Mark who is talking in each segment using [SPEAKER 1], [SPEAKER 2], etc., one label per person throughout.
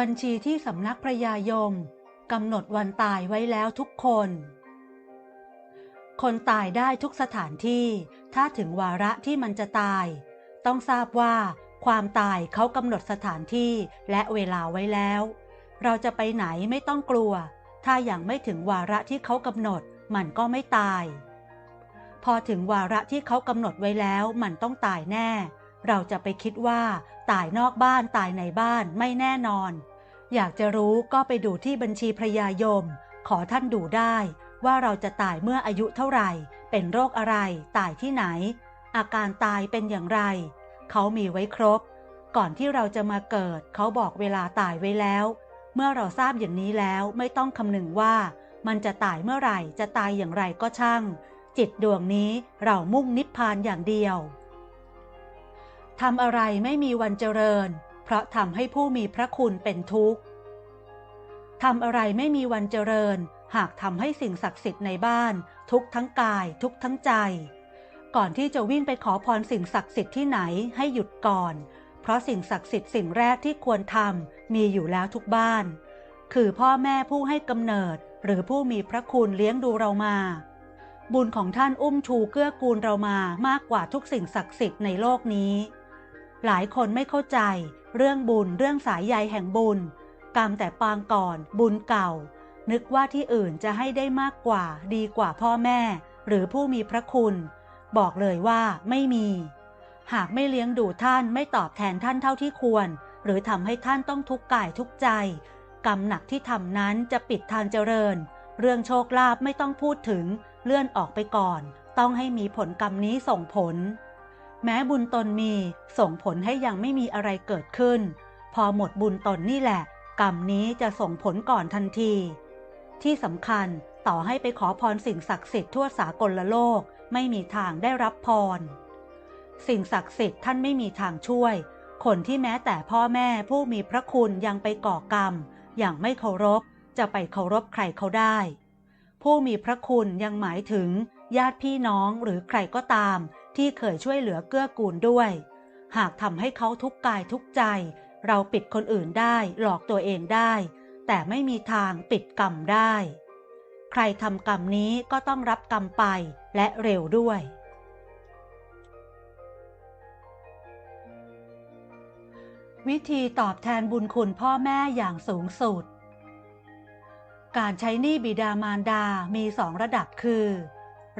[SPEAKER 1] บัญชีที่สำนักพระยายมกำหนดวันตายไว้แล้วทุกคน คนตายได้ทุกสถานที่ ถ้าถึงวาระที่มันจะตาย ต้องทราบว่า ความตายเขากำหนดสถานที่และเวลาไว้แล้ว เราจะไปไหนไม่ต้องกลัว ถ้ายัางไม่ถึงวาระที่เขากำหนด มันก็ไม่ตาย พอถึงวาระที่เขากำหนดไว้แล้ว มันต้องตายแน่ เราจะไปคิดว่า ตายนอกบ้านตายในบ้านไม่แน่นอน อยากจะรู้ก็ไปดูที่บัญชีพระยายม ขอท่านดูได้ว่าเราจะตายเมื่ออายุเท่าไหร่ เป็นโรคอะไร ตายที่ไหน อาการตายเป็นอย่างไร เขามีไว้ครบ ก่อนที่เราจะมาเกิด เขาบอกเวลาตายไว้แล้ว เมื่อเราทราบอย่างนี้แล้วไม่ต้องคำนึงว่า มันจะตายเมื่อไหร่จะตายอย่างไรก็ช่าง จิตดวงนี้เรามุ่งนิพพานอย่างเดียว ทำอะไรไม่มีวันเจริญ เพราะทำให้ผู้มีพระคุณเป็นทุกข์ทำอะไรไม่มีวันเจริญ หากทำให้สิ่งศักดิ์สิทธิ์ในบ้าน ทุกทั้งกายทุกทั้งใจ ก่อนที่จะวิ่งไปขอพรสิ่งศักดิ์สิทธิ์ที่ไหนให้หยุดก่อน เพราะสิ่งศักดิ์สิทธิ์สิ่งแรกที่ควรทำมีอยู่แล้วทุกบ้าน คือพ่อแม่ผู้ให้กำเนิด หรือผู้มีพระคุณเลี้ยงดูเรามา บุญของท่านอุ้มชูเกื้อกูลเรามามากกว่าทุกสิ่งศักดิ์สิทธิ์ในโลกนี้ หลายคนไม่เข้าใจ เรื่องบุญเรื่องสายใยแห่งบุญ กรรมแต่ปางก่อนบุญเก่า นึกว่าที่อื่นจะให้ได้มากกว่าดีกว่าพ่อแม่ หรือผู้มีพระคุณ บอกเลยว่าไม่มี หากไม่เลี้ยงดูท่านไม่ตอบแทนท่านเท่าที่ควร หรือทำให้ท่านต้องทุกข์กายทุกใจ กรรมหนักที่ทำนั้นจะปิดทางเจริญ เรื่องโชคลาภไม่ต้องพูดถึง เลื่อนออกไปก่อน ต้องให้มีผลกรรมนี้ส่งผล แม้บุญตนมีส่งผลให้ยังไม่มีอะไรเกิดขึ้น พอหมดบุญตนนี่แหละ กรรมนี้จะส่งผลก่อนทันที ที่สำคัญต่อให้ไปขอพรสิ่งศักดิ์สิทธิ์ทั่วสากลโลกไม่มีทางได้รับพร สิ่งศักดิ์สิทธิ์ท่านไม่มีทางช่วย คนที่แม้แต่พ่อแม่ผู้มีพระคุณยังไปก่อกรรม อย่างไม่เคารพ จะไปเคารพใครเขาได้ ผู้มีพระคุณยังหมายถึง ญาติพี่น้องหรือใครก็ตาม ที่เคยช่วยเหลือเกื้อกูลด้วย หากทำให้เขาทุกข์กายทุกใจ เราปิดคนอื่นได้หลอกตัวเองได้ แต่ไม่มีทางปิดกรรมได้ ใครทำกรรมนี้ก็ต้องรับกรรมไปและเร็วด้วย วิธีตอบแทนบุญคุณพ่อแม่อย่างสูงสุด การใช้หนี้บิดามารดามีสองระดับคือ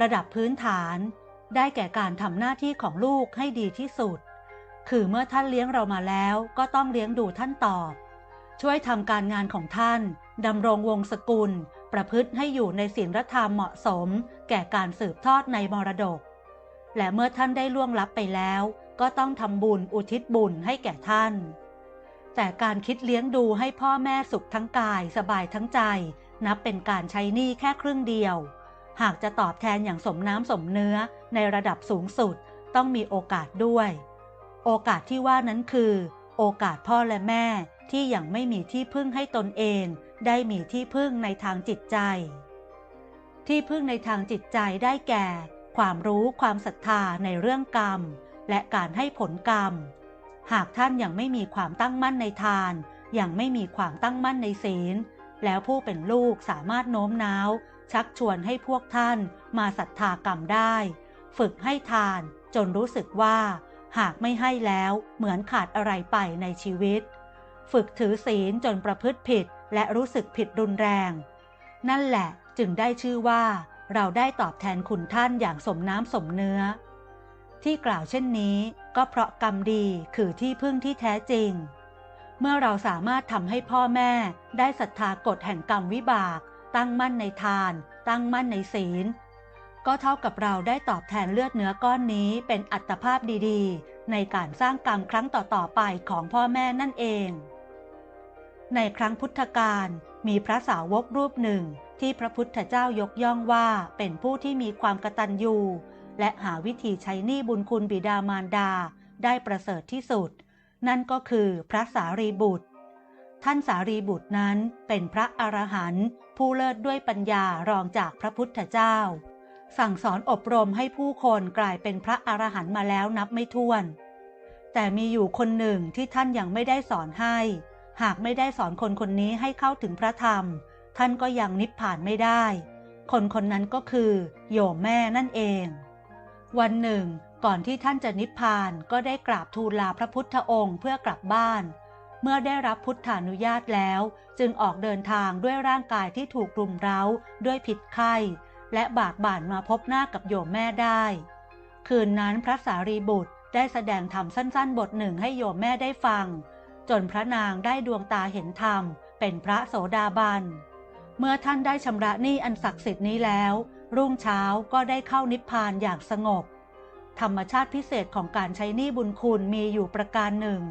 [SPEAKER 1] ระดับพื้นฐาน ได้แก่การทำหน้าที่ของลูกให้ดีที่สุด คือเมื่อท่านเลี้ยงเรามาแล้วก็ต้องเลี้ยงดูท่านตอบ ช่วยทำการงานของท่านดำรงวงศกุล ประพฤติให้อยู่ในศีลธรรมเหมาะสม แก่การสืบทอดในมรดก และเมื่อท่านได้ล่วงลับไปแล้ว ก็ต้องทำบุญอุทิศบุญให้แก่ท่าน แต่การคิดเลี้ยงดูให้พ่อแม่สุขทั้งกายสบายทั้งใจ นับเป็นการใช้หนี้แค่ครึ่งเดียว หากจะตอบแทนอย่างสมน้ำสมเนื้อในระดับสูงสุดต้องมีโอกาสด้วย โอกาสที่ว่านั้นคือ โอกาสพ่อและแม่ที่ยังไม่มีที่พึ่งให้ตนเอง ได้มีที่พึ่งในทางจิตใจ ที่พึ่งในทางจิตใจได้แก่ ความรู้ความศรัทธาในเรื่องกรรม และการให้ผลกรรม หากท่านยังไม่มีความตั้งมั่นในทาน ยังไม่มีความตั้งมั่นในศีล แล้วผู้เป็นลูกสามารถโน้มน้าว ชักชวนให้พวกท่านมาศรัทธากรรมได้ ฝึกให้ทานจนรู้สึกว่า หากไม่ให้แล้วเหมือนขาดอะไรไปในชีวิต ฝึกถือศีลจนประพฤติผิดและรู้สึกผิดรุนแรง นั่นแหละจึงได้ชื่อว่า เราได้ตอบแทนคุณท่านอย่างสมน้ำสมเนื้อ ที่กล่าวเช่นนี้ก็เพราะกรรมดีคือที่พึ่งที่แท้จริง เมื่อเราสามารถทำให้พ่อแม่ได้ศรัทธากฎแห่งกรรมวิบาก ตั้งมั่นในทาน ตั้งมั่นในศีล ก็เท่ากับเราได้ตอบแทนเลือดเนื้อก้อนนี้เป็นอัตภาพดีๆ ในการสร้างกรรมครั้งต่อๆไปของพ่อแม่นั่นเอง ในครั้งพุทธกาลมีพระสาวกรูปหนึ่งที่พระพุทธเจ้ายกย่องว่าเป็นผู้ที่มีความกตัญญูและหาวิธีใช้หนี้บุญคุณบิดามารดาได้ประเสริฐที่สุด นั่นก็คือพระสารีบุตร ท่านสารีบุตรนั้นเป็นพระอรหันต์ ผู้เลิศด้วยปัญญารองจากพระพุทธเจ้า สั่งสอนอบรมให้ผู้คนกลายเป็นพระอรหันต์มาแล้วนับไม่ถ้วน แต่มีอยู่คนหนึ่งที่ท่านยังไม่ได้สอนให้ หากไม่ได้สอนคนคนนี้ให้เข้าถึงพระธรรม ท่านก็ยังนิพพานไม่ได้ คนคนนั้นก็คือ โยมแม่นั่นเอง วันหนึ่ง ก่อนที่ท่านจะนิพพานก็ได้กราบทูลลาพระพุทธองค์เพื่อกลับบ้าน เมื่อได้รับพุทธานุญาตแล้ว จึงออกเดินทางด้วยร่างกายที่ถูกรุมเร้าด้วยผิดไข้ และบากบ่านมาพบหน้ากับโยมแม่ได้ คืนนั้นพระสารีบุตรได้แสดงธรรมสั้นๆ บทหนึ่งให้โยมแม่ได้ฟัง จนพระนางได้ดวงตาเห็นธรรม เป็นพระโสดาบัน เมื่อท่านได้ชำระหนี้อันศักดิ์สิทธิ์นี้แล้ว รุ่งเช้าก็ได้เข้านิพพานอย่างสงบ ธรรมชาติพิเศษของการใช้หนี้บุญคุณมีอยู่ประการหนึ่ง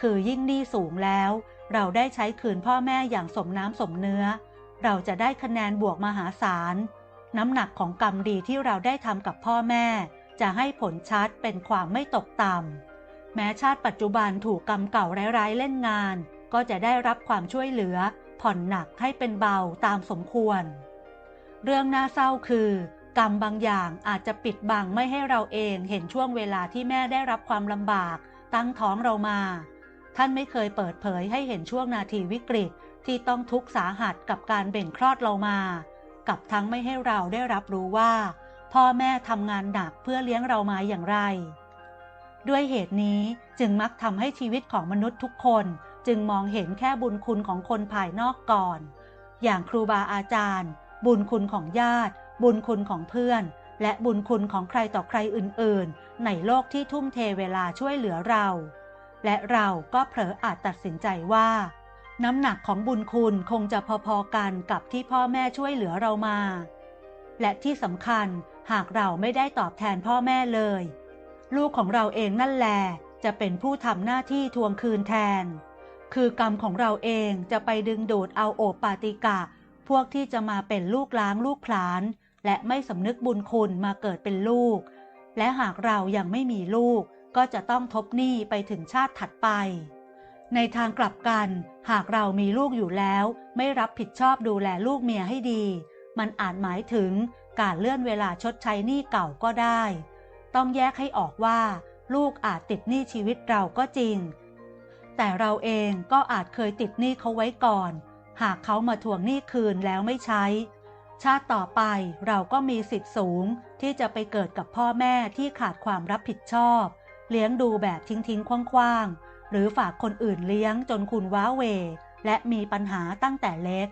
[SPEAKER 1] คือยิ่งหนี้สูงแล้ว เราได้ใช้คืนพ่อแม่อย่างสมน้ำสมเนื้อ เราจะได้คะแนนบวกมหาศาล น้ำหนักของกรรมดีที่เราได้ทำกับพ่อแม่ จะให้ผลชัดเป็นความไม่ตกต่ำแม้ชาติปัจจุบันถูกกรรมเก่าร้ายๆเล่นงาน ก็จะได้รับความช่วยเหลือ ผ่อนหนักให้เป็นเบาตามสมควร เรื่องน่าเศร้าคือ กรรมบางอย่างอาจจะปิดบังไม่ให้เราเองเห็นช่วงเวลาที่แม่ได้รับความลำบากตั้งท้องเรามา ท่านไม่เคยเปิดเผยให้เห็นช่วงนาทีวิกฤตที่ต้องทุกข์สาหัสกับการเบ่งคลอดเรามา กับทั้งไม่ให้เราได้รับรู้ว่า พ่อแม่ทำงานหนักเพื่อเลี้ยงเรามาอย่างไร ด้วยเหตุนี้จึงมักทำให้ชีวิตของมนุษย์ทุกคนจึงมองเห็นแค่บุญคุณของคนภายนอกก่อน อย่างครูบาอาจารย์ บุญคุณของญาติ บุญคุณของเพื่อน และบุญคุณของใครต่อใครอื่นๆ ในโลกที่ทุ่มเทเวลาช่วยเหลือเรา และเราก็เผลออาจตัดสินใจว่า น้ำหนักของบุญคุณคงจะพอๆกันกับที่พ่อแม่ช่วยเหลือเรามา และที่สำคัญหากเราไม่ได้ตอบแทนพ่อแม่เลย ลูกของเราเองนั่นแหละจะเป็นผู้ทำหน้าที่ทวงคืนแทน คือกรรมของเราเองจะไปดึงดูดเอาโอปาติกะ พวกที่จะมาเป็นลูกล้างลูกผลาน และไม่สำนึกบุญคุณมาเกิดเป็นลูก และหากเรายังไม่มีลูก ก็จะต้องทบหนี้ไปถึงชาติถัดไป ในทางกลับกัน หากเรามีลูกอยู่แล้ว ไม่รับผิดชอบดูแลลูกเมียให้ดี มันอาจหมายถึงการเลื่อนเวลาชดใช้หนี้เก่าก็ได้ ต้องแยกให้ออกว่า ลูกอาจติดหนี้ชีวิตเราก็จริง แต่เราเองก็อาจเคยติดหนี้เขาไว้ก่อน หากเขามาทวงหนี้คืนแล้วไม่ใช้ ชาติต่อไปเราก็มีสิทธิ์สูงที่จะไปเกิดกับพ่อแม่ที่ขาดความรับผิดชอบ เลี้ยงดูแบบทิ้งทิ้งคว่างๆ หรือฝากคนอื่นเลี้ยงจนคุณว้าเว และมีปัญหาตั้งแต่เล็ก